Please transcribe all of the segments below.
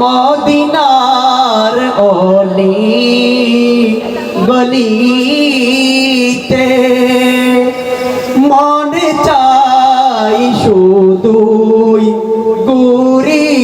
মদিনার অলি গলিতে। মনে চাই শুধুই গুরি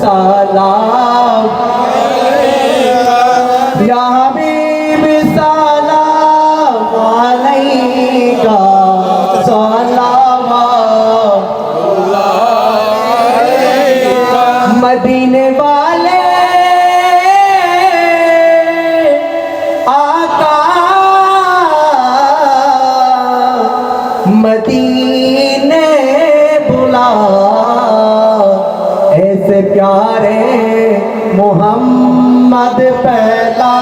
salam मदीने बुला ऐसे प्यारे मोहम्मद पैदा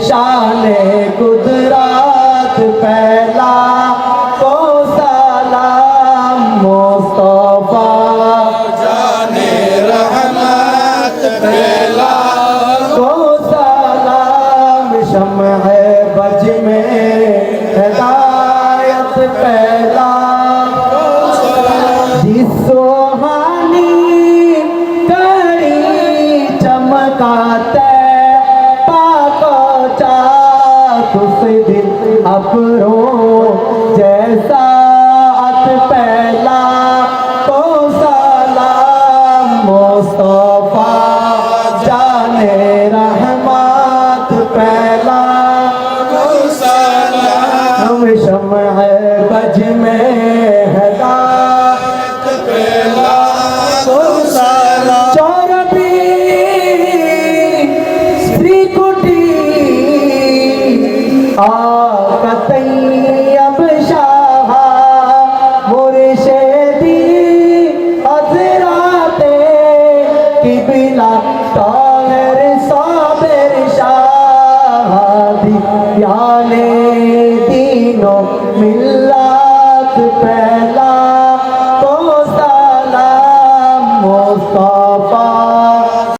शान कुदरात पहला को सलाम मुस्तफ़ा। जाने रहमत पहला को शम है बज में हिदायत पहला। जिसो हानी कड़ी चमकाता दिन अपरों जैसा তাহের সাবের শাহাদি ইয়ানে দিনো মিল্লাত পে